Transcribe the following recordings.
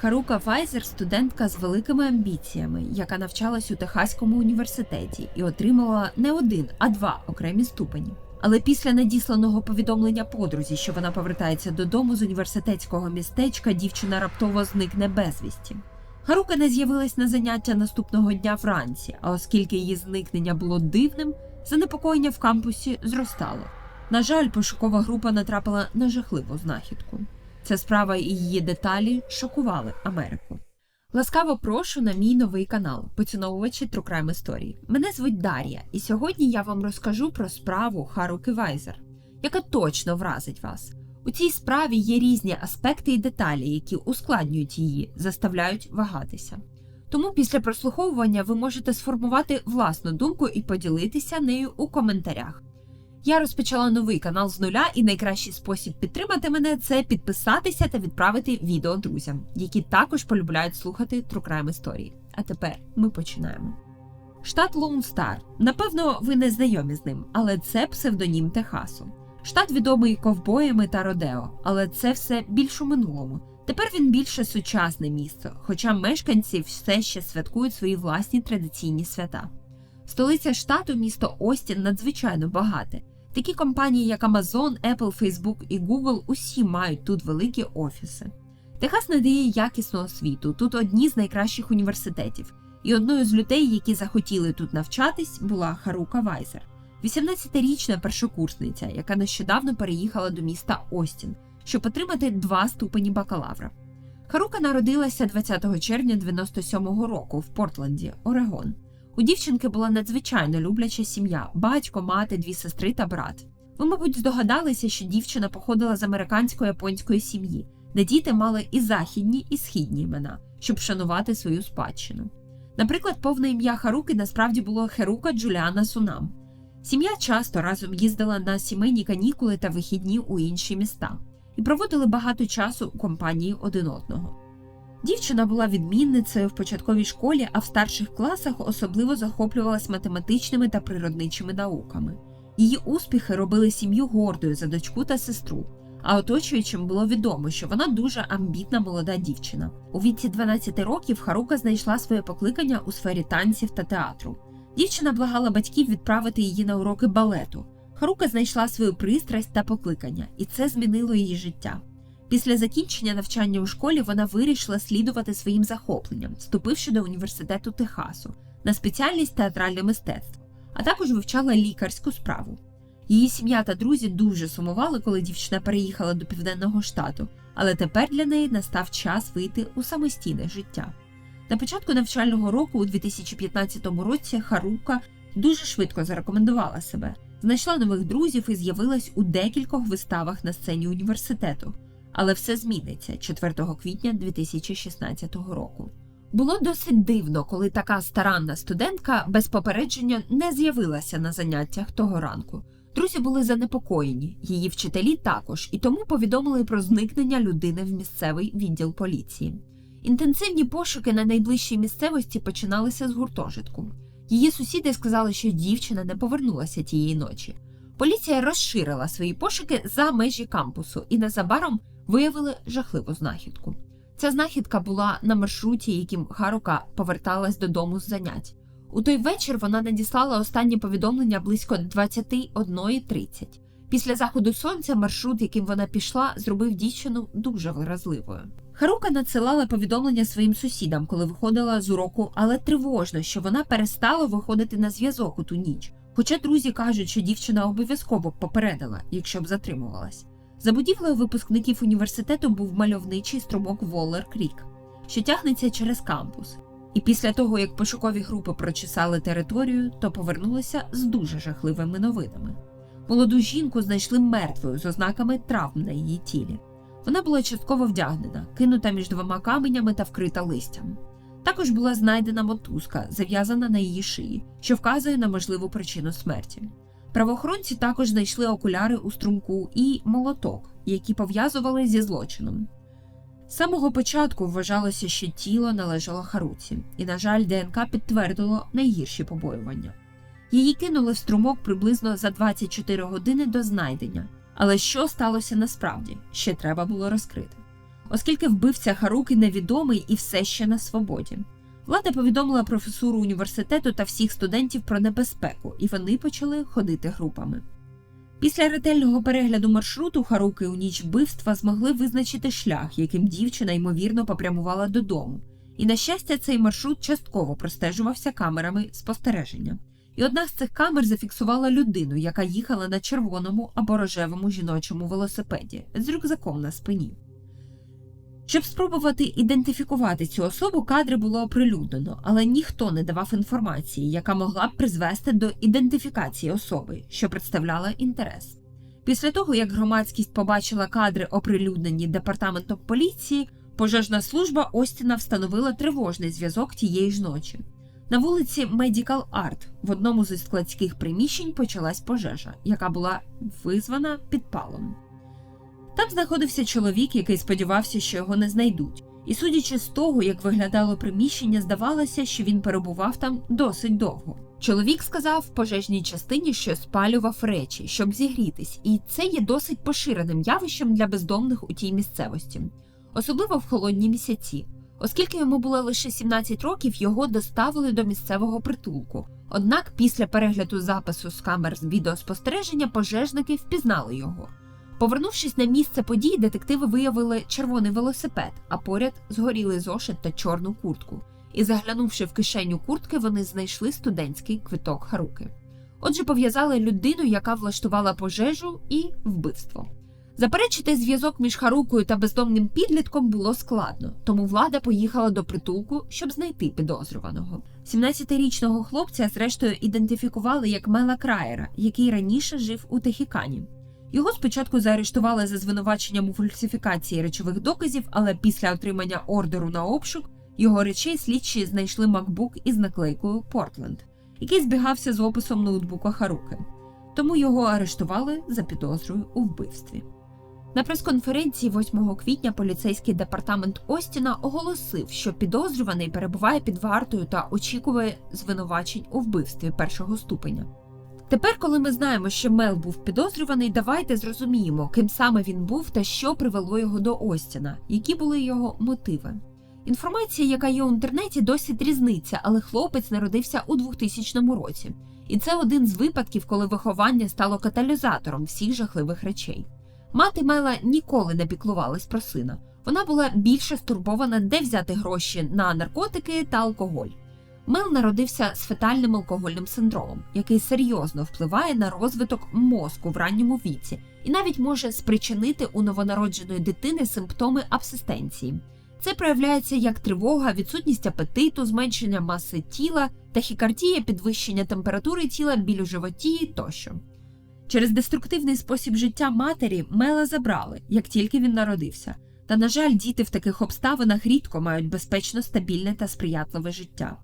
Харука Вайзер студентка з великими амбіціями, яка навчалась у Техаському університеті і отримала не один, а два окремі ступені. Але після надісланого повідомлення подрузі, що вона повертається додому з університетського містечка, дівчина раптово зникне безвісті. Харука не з'явилась на заняття наступного дня вранці, а оскільки її зникнення було дивним, занепокоєння в кампусі зростало. На жаль, пошукова група натрапила на жахливу знахідку. Ця справа і її деталі шокували Америку. Ласкаво прошу на мій новий канал, поціновувачі Crime історії. Мене звуть Дар'я, і сьогодні я вам розкажу про справу Харуки Вайзер, яка точно вразить вас. У цій справі є різні аспекти і деталі, які ускладнюють її, заставляють вагатися. Тому після прослуховування ви можете сформувати власну думку і поділитися нею у коментарях. Я розпочала новий канал з нуля, і найкращий спосіб підтримати мене це підписатися та відправити відео друзям, які також полюбляють слухати True Crime історії. А тепер ми починаємо. Штат Лоун Стар. Напевно, ви не знайомі з ним, але це псевдонім Техасу. Штат відомий ковбоями та Родео, але це все більш у минулому. Тепер він більше сучасне місце, хоча мешканці все ще святкують свої власні традиційні свята. Столиця штату, місто Остін, надзвичайно багате. Такі компанії, як Amazon, Apple, Facebook і Google, усі мають тут великі офіси. Техас надає якісну освіту, тут одні з найкращих університетів, і одною з людей, які захотіли тут навчатись, була Харука Вайзер, 18-річна першокурсниця, яка нещодавно переїхала до міста Остін, щоб отримати два ступені бакалавра. Харука народилася 20 червня 97-го року в Портленді, Орегон. У дівчинки була надзвичайно любляча сім'я: батько, мати, дві сестри та брат. Ви, мабуть, здогадалися, що дівчина походила з американсько-японської сім'ї, де діти мали і західні, і східні імена, щоб шанувати свою спадщину. Наприклад, повне ім'я Харуки насправді було Херука Джуліана Сунам. Сім'я часто разом їздила на сімейні канікули та вихідні у інші міста і проводили багато часу у компанії один одного. Дівчина була відмінницею в початковій школі, а в старших класах особливо захоплювалась математичними та природничими науками. Її успіхи робили сім'ю гордою за дочку та сестру, а оточуючим було відомо, що вона дуже амбітна молода дівчина. У віці 12 років Харука знайшла своє покликання у сфері танців та театру. Дівчина благала батьків відправити її на уроки балету. Харука знайшла свою пристрасть та покликання, і це змінило її життя. Після закінчення навчання у школі вона вирішила слідувати своїм захопленням, вступивши до університету Техасу на спеціальність театральне мистецтво, а також вивчала лікарську справу. Її сім'я та друзі дуже сумували, коли дівчина переїхала до південного штату, але тепер для неї настав час вийти у самостійне життя. На початку навчального року, у 2015 році, Харука дуже швидко зарекомендувала себе, знайшла нових друзів і з'явилась у декількох виставах на сцені університету. Але все зміниться 4 квітня 2016 року. Було досить дивно, коли така старанна студентка без попередження не з'явилася на заняттях того ранку. Друзі були занепокоєні, її вчителі також, і тому повідомили про зникнення людини в місцевий відділ поліції. Інтенсивні пошуки на найближчій місцевості починалися з гуртожитку. Її сусіди сказали, що дівчина не повернулася тієї ночі. Поліція розширила свої пошуки за межі кампусу і незабаром виявили жахливу знахідку. Ця знахідка була на маршруті, яким Харука поверталась додому з занять. У той вечір вона надіслала останнє повідомлення близько 21.30. Після заходу сонця маршрут, яким вона пішла, зробив дівчину дуже вразливою. Харука надсилала повідомлення своїм сусідам, коли виходила з уроку, але тривожно, що вона перестала виходити на зв'язок у ту ніч. Хоча друзі кажуть, що дівчина обов'язково попередила, якщо б затримувалась. За будівлею випускників університету був мальовничий струмок Воллер Крік, що тягнеться через кампус. І після того, як пошукові групи прочесали територію, то повернулися з дуже жахливими новинами. Молоду жінку знайшли мертвою з ознаками травм на її тілі. Вона була частково вдягнена, кинута між двома каменями та вкрита листям. Також була знайдена мотузка, зав'язана на її шиї, що вказує на можливу причину смерті. Правоохоронці також знайшли окуляри у струмку і молоток, які пов'язували зі злочином. З самого початку вважалося, що тіло належало Харуці, і, на жаль, ДНК підтвердило найгірші побоювання. Її кинули в струмок приблизно за 24 години до знайдення. Але що сталося насправді, ще треба було розкрити. оскільки вбивця Харуки невідомий і все ще на свободі. Влада повідомила професуру університету та всіх студентів про небезпеку, і вони почали ходити групами. Після ретельного перегляду маршруту Харуки у ніч вбивства змогли визначити шлях, яким дівчина ймовірно попрямувала додому. І, на щастя, цей маршрут частково простежувався камерами спостереження. І одна з цих камер зафіксувала людину, яка їхала на червоному або рожевому жіночому велосипеді з рюкзаком на спині. Щоб спробувати ідентифікувати цю особу, кадри було оприлюднено, але ніхто не давав інформації, яка могла б призвести до ідентифікації особи, що представляла інтерес. Після того, як громадськість побачила кадри, оприлюднені департаментом поліції, пожежна служба Остіна встановила тривожний зв'язок тієї ж ночі. На вулиці Medical Art в одному зі складських приміщень почалась пожежа, яка була визвана підпалом. Там знаходився чоловік, який сподівався, що його не знайдуть, і, судячи з того, як виглядало приміщення, здавалося, що він перебував там досить довго. Чоловік сказав в пожежній частині, що спалював речі, щоб зігрітись, і це є досить поширеним явищем для бездомних у тій місцевості, особливо в холодні місяці. Оскільки йому було лише 17 років, його доставили до місцевого притулку. Однак після перегляду запису з камер з відеоспостереження пожежники впізнали його. Повернувшись на місце подій, детективи виявили червоний велосипед, а поряд згорілий зошит та чорну куртку. І заглянувши в кишеню куртки, вони знайшли студентський квиток Харуки. Отже, пов'язали людину, яка влаштувала пожежу і вбивство. Заперечити зв'язок між Харукою та бездомним підлітком було складно, тому влада поїхала до притулку, щоб знайти підозрюваного. 17-річного хлопця, зрештою, ідентифікували як Мела Краєра, який раніше жив у Техікані. Його спочатку заарештували за звинуваченням у фальсифікації речових доказів, але після отримання ордеру на обшук його речей слідчі знайшли макбук із наклейкою Портленд, який збігався з описом ноутбука Харуки. Тому його арештували за підозрою у вбивстві. На прес-конференції 8 квітня поліцейський департамент Остіна оголосив, що підозрюваний перебуває під вартою та очікує звинувачень у вбивстві першого ступеня. Тепер, коли ми знаємо, що Мел був підозрюваний, давайте зрозуміємо, ким саме він був та що привело його до Остіна, які були його мотиви. Інформація, яка є у інтернеті, досить різниця, але хлопець народився у 2000 році, і це один з випадків, коли виховання стало каталізатором всіх жахливих речей. Мати Мела ніколи не піклувалась про сина. Вона була більше стурбована, де взяти гроші на наркотики та алкоголь. Мел народився з фетальним алкогольним синдромом, який серйозно впливає на розвиток мозку в ранньому віці і навіть може спричинити у новонародженої дитини симптоми абсистенції. Це проявляється як тривога, відсутність апетиту, зменшення маси тіла, тахікардія, підвищення температури тіла, біль у животі тощо. Через деструктивний спосіб життя матері Мела забрали, як тільки він народився. Та, на жаль, діти в таких обставинах рідко мають безпечно стабільне та сприятливе життя.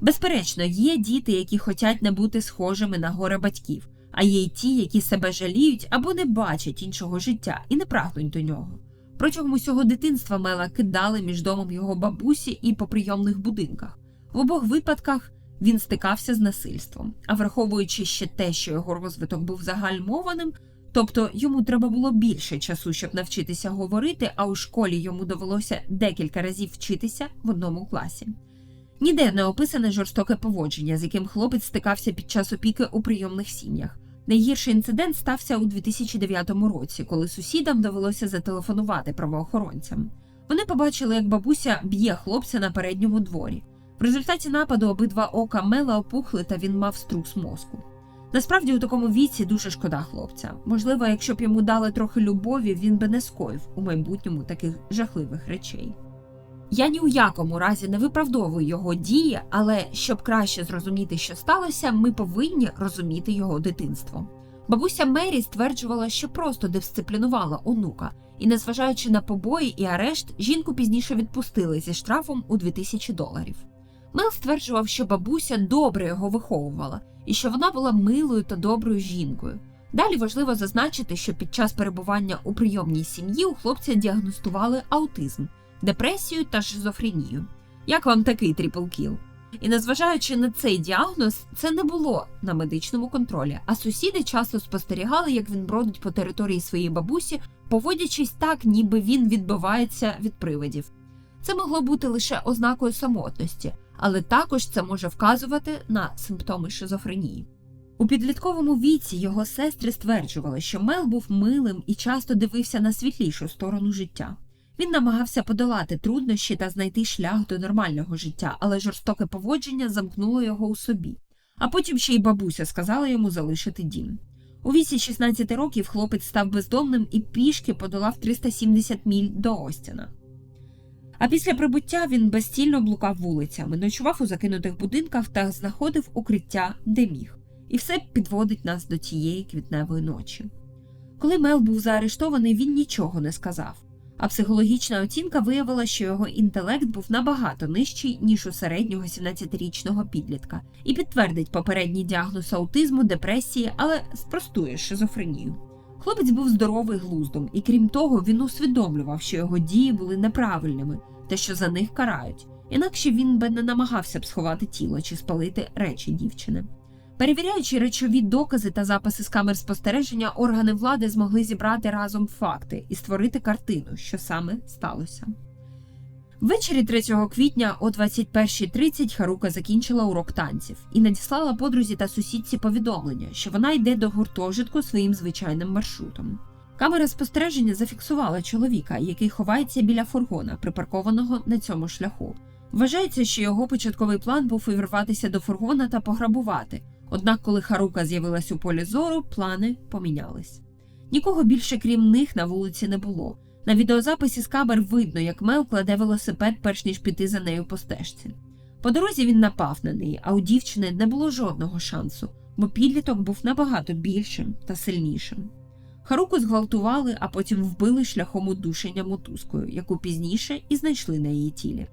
Безперечно, є діти, які хочуть не бути схожими на горе батьків, а є й ті, які себе жаліють або не бачать іншого життя і не прагнуть до нього. Протягом усього дитинства Мела кидали між домом його бабусі і по прийомних будинках. В обох випадках він стикався з насильством, а враховуючи ще те, що його розвиток був загальмованим, тобто йому треба було більше часу, щоб навчитися говорити, а у школі йому довелося декілька разів вчитися в одному класі. Ніде не описане жорстоке поводження, з яким хлопець стикався під час опіки у прийомних сім'ях. Найгірший інцидент стався у 2009 році, коли сусідам довелося зателефонувати правоохоронцям. Вони побачили, як бабуся б'є хлопця на передньому дворі. В результаті нападу обидва ока Мела опухли та він мав струс мозку. Насправді, у такому віці дуже шкода хлопця. Можливо, якщо б йому дали трохи любові, він би не скоїв у майбутньому таких жахливих речей. Я ні у якому разі не виправдовую його дії, але щоб краще зрозуміти, що сталося, ми повинні розуміти його дитинство. Бабуся Мері стверджувала, що просто дисциплінувала онука, і, незважаючи на побої і арешт, жінку пізніше відпустили зі штрафом у 2000 доларів. Мел стверджував, що бабуся добре його виховувала і що вона була милою та доброю жінкою. Далі важливо зазначити, що під час перебування у прийомній сім'ї у хлопця діагностували аутизм, депресію та шизофренію. Як вам такий тріпл-кіл? І незважаючи на цей діагноз, це не було на медичному контролі, а сусіди часто спостерігали, як він бродить по території своєї бабусі, поводячись так, ніби він відбивається від привидів. Це могло бути лише ознакою самотності, але також це може вказувати на симптоми шизофренії. У підлітковому віці його сестри стверджували, що Мел був милим і часто дивився на світлішу сторону життя. Він намагався подолати труднощі та знайти шлях до нормального життя, але жорстоке поводження замкнуло його у собі. А потім ще й бабуся сказала йому залишити дім. У віці 16 років хлопець став бездомним і пішки подолав 370 міль до Остіна. А після прибуття він безцільно блукав вулицями, ночував у закинутих будинках та знаходив укриття, де міг. І все підводить нас до тієї квітневої ночі. Коли Мел був заарештований, він нічого не сказав. А психологічна оцінка виявила, що його інтелект був набагато нижчий, ніж у середнього 17-річного підлітка, і підтвердить попередній діагноз аутизму, депресії, але спростує шизофренію. Хлопець був здоровий глуздом, і крім того, він усвідомлював, що його дії були неправильними та що за них карають. Інакше він би не намагався б сховати тіло чи спалити речі дівчини. Перевіряючи речові докази та записи з камер спостереження, органи влади змогли зібрати разом факти і створити картину, що саме сталося. Ввечері 3 квітня о 21.30 Харука закінчила урок танців і надіслала подрузі та сусідці повідомлення, що вона йде до гуртожитку своїм звичайним маршрутом. Камера спостереження зафіксувала чоловіка, який ховається біля фургона, припаркованого на цьому шляху. Вважається, що його початковий план був увірватися до фургона та пограбувати. Однак, коли Харука з'явилась у полі зору, плани помінялись. Нікого більше крім них на вулиці не було. На відеозаписі з камер видно, як Мел кладе велосипед, перш ніж піти за нею по стежці. По дорозі він напав на неї, а у дівчини не було жодного шансу, бо підліток був набагато більшим та сильнішим. Харуку зґвалтували, а потім вбили шляхом удушення мотузкою, яку пізніше і знайшли на її тілі.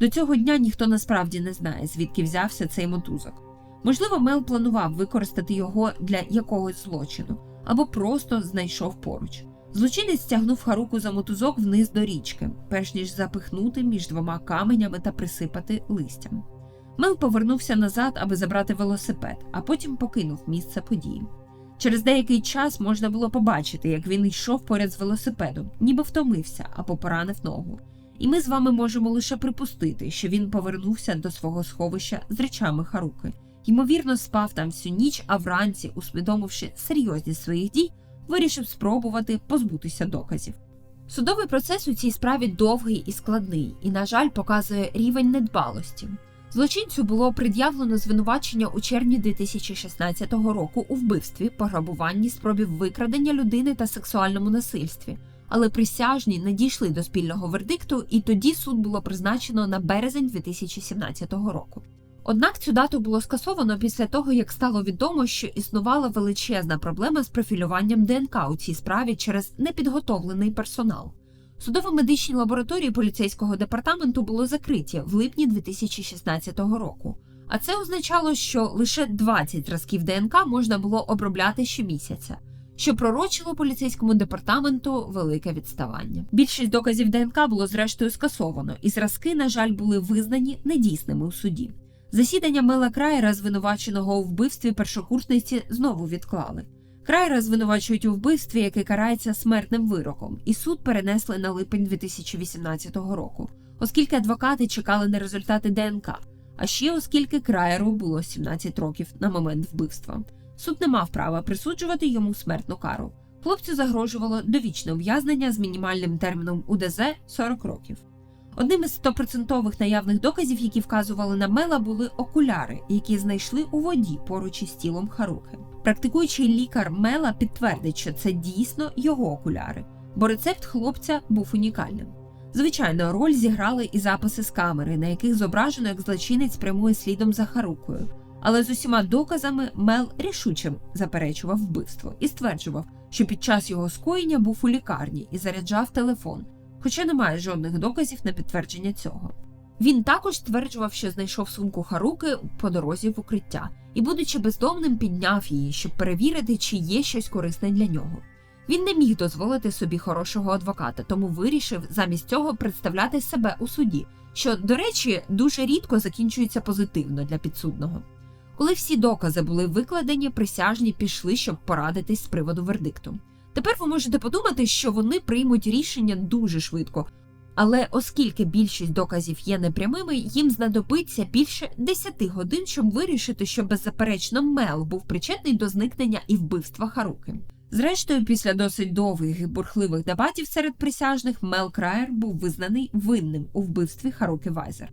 До цього дня ніхто насправді не знає, звідки взявся цей мотузок. Можливо, Мел планував використати його для якогось злочину або просто знайшов поруч. Злочинець стягнув Харуку за мотузок вниз до річки, перш ніж запихнути між двома каменями та присипати листям. Мел повернувся назад, аби забрати велосипед, а потім покинув місце події. Через деякий час можна було побачити, як він йшов поряд з велосипедом, ніби втомився або поранив ногу. І ми з вами можемо лише припустити, що він повернувся до свого сховища з речами Харуки. Ймовірно, спав там всю ніч, а вранці, усвідомивши серйозність своїх дій, вирішив спробувати позбутися доказів. Судовий процес у цій справі довгий і складний, і, на жаль, показує рівень недбалості. Злочинцю було пред'явлено звинувачення у червні 2016 року у вбивстві, пограбуванні, спробі викрадення людини та сексуальному насильстві. Але присяжні не дійшли до спільного вердикту, і тоді суд було призначено на березень 2017 року. Однак цю дату було скасовано після того, як стало відомо, що існувала величезна проблема з профілюванням ДНК у цій справі через непідготовлений персонал. Судово-медичні лабораторії поліцейського департаменту були закриті в липні 2016 року. А це означало, що лише 20 зразків ДНК можна було обробляти щомісяця, що пророчило поліцейському департаменту велике відставання. Більшість доказів ДНК було зрештою скасовано, і зразки, на жаль, були визнані недійсними у суді. Засідання Мела Крайера, звинуваченого у вбивстві першокурсниці, знову відклали. Крайера звинувачують у вбивстві, яке карається смертним вироком, і суд перенесли на липень 2018 року, оскільки адвокати чекали на результати ДНК. А ще оскільки Краєру було 17 років на момент вбивства. Суд не мав права присуджувати йому смертну кару. Хлопцю загрожувало довічне ув'язнення з мінімальним терміном УДЗ 40 років. Одним із стопроцентових наявних доказів, які вказували на Мела, були окуляри, які знайшли у воді поруч із тілом Харухи. Практикуючий лікар Мела підтвердить, що це дійсно його окуляри, бо рецепт хлопця був унікальним. Звичайно, роль зіграли і записи з камери, на яких зображено, як злочинець прямує слідом за Харукою. Але з усіма доказами Мел рішуче заперечував вбивство і стверджував, що під час його скоєння був у лікарні і заряджав телефон, хоча немає жодних доказів на підтвердження цього. Він також стверджував, що знайшов сумку Харуки по дорозі в укриття і, будучи бездомним, підняв її, щоб перевірити, чи є щось корисне для нього. Він не міг дозволити собі хорошого адвоката, тому вирішив замість цього представляти себе у суді, що, до речі, дуже рідко закінчується позитивно для підсудного. Коли всі докази були викладені, присяжні пішли, щоб порадитись з приводу вердикту. Тепер ви можете подумати, що вони приймуть рішення дуже швидко. Але оскільки більшість доказів є непрямими, їм знадобиться більше 10 годин, щоб вирішити, що беззаперечно Мел був причетний до зникнення і вбивства Харуки. Зрештою, після досить довгих і бурхливих дебатів серед присяжних, Мел Краєр був визнаний винним у вбивстві Харуки Вайзер.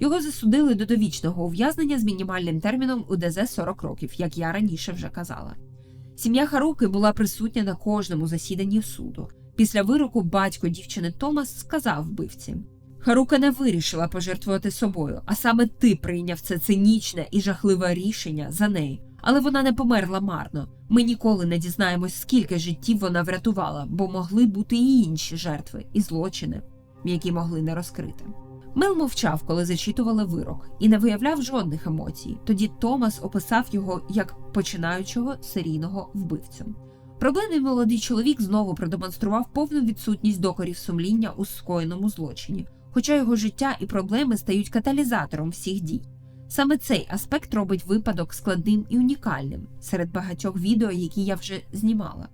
Його засудили до довічного ув'язнення з мінімальним терміном УДЗ 40 років, як я раніше вже казала. Сім'я Харуки була присутня на кожному засіданні суду. Після вироку батько дівчини Томас сказав вбивці: Харука не вирішила пожертвувати собою, а саме ти прийняв це цинічне і жахливе рішення за неї. Але вона не померла марно. Ми ніколи не дізнаємось, скільки життів вона врятувала, бо могли бути і інші жертви, і злочини, які могли не розкрити. Мел мовчав, коли зачитували вирок, і не виявляв жодних емоцій. Тоді Томас описав його як починаючого серійного вбивцю. Проблемний молодий чоловік знову продемонстрував повну відсутність докорів сумління у скоєному злочині, хоча його життя і проблеми стають каталізатором всіх дій. Саме цей аспект робить випадок складним і унікальним серед багатьох відео, які я вже знімала.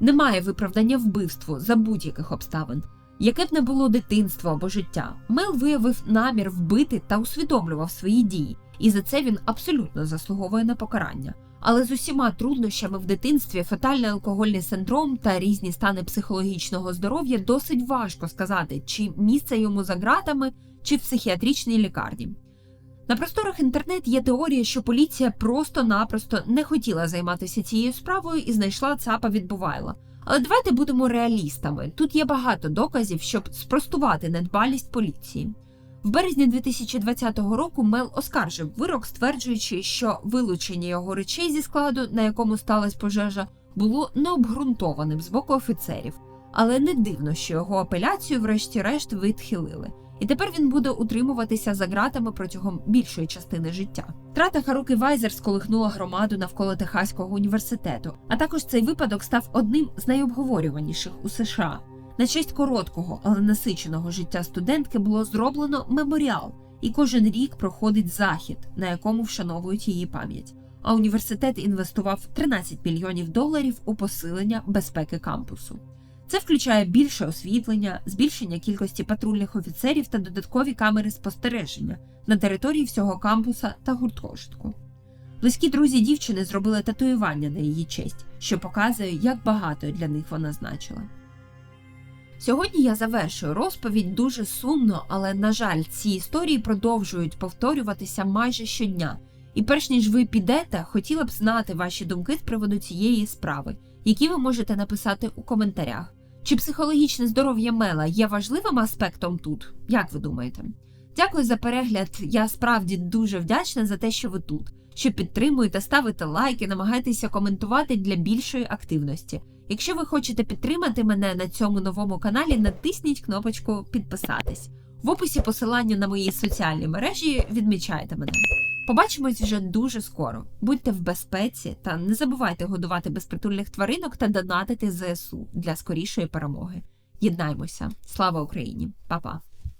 Немає виправдання вбивству за будь-яких обставин. Яке б не було дитинство або життя, Мел виявив намір вбити та усвідомлював свої дії, і за це він абсолютно заслуговує на покарання. Але з усіма труднощами в дитинстві, фатальний алкогольний синдром та різні стани психологічного здоров'я досить важко сказати, чи місце йому за ґратами, чи в психіатричній лікарні. На просторах інтернет є теорія, що поліція просто-напросто не хотіла займатися цією справою і знайшла ЦАПа від Бувайла. Але давайте будемо реалістами. Тут є багато доказів, щоб спростувати недбалість поліції. В березні 2020 року Мел оскаржив вирок, стверджуючи, що вилучення його речей зі складу, на якому сталася пожежа, було необґрунтованим з боку офіцерів. Але не дивно, що його апеляцію, врешті-решт, відхилили. І тепер він буде утримуватися за ґратами протягом більшої частини життя. Трата Харуки Вайзер сколихнула громаду навколо Техаського університету, а також цей випадок став одним з найобговорюваніших у США. На честь короткого, але насиченого життя студентки було зроблено меморіал, і кожен рік проходить захід, на якому вшановують її пам'ять. А університет інвестував 13 мільйонів доларів у посилення безпеки кампусу. Це включає більше освітлення, збільшення кількості патрульних офіцерів та додаткові камери спостереження на території всього кампуса та гуртожитку. Близькі друзі дівчини зробили татуювання на її честь, що показує, як багато для них вона значила. Сьогодні я завершую розповідь дуже сумно, але, на жаль, ці історії продовжують повторюватися майже щодня. І перш ніж ви підете, хотіла б знати ваші думки з приводу цієї справи, які ви можете написати у коментарях. Чи психологічне здоров'я Мела є важливим аспектом тут? Як ви думаєте? Дякую за перегляд. Я справді дуже вдячна за те, що ви тут, що підтримуєте, ставите лайки, намагайтеся коментувати для більшої активності. Якщо ви хочете підтримати мене на цьому новому каналі, натисніть кнопочку підписатись. В описі посилання на мої соціальні мережі відмічайте мене. Побачимось вже дуже скоро. Будьте в безпеці та не забувайте годувати безпритульних тваринок та донатити ЗСУ для скорішої перемоги. Єднаймося! Слава Україні! Па-па!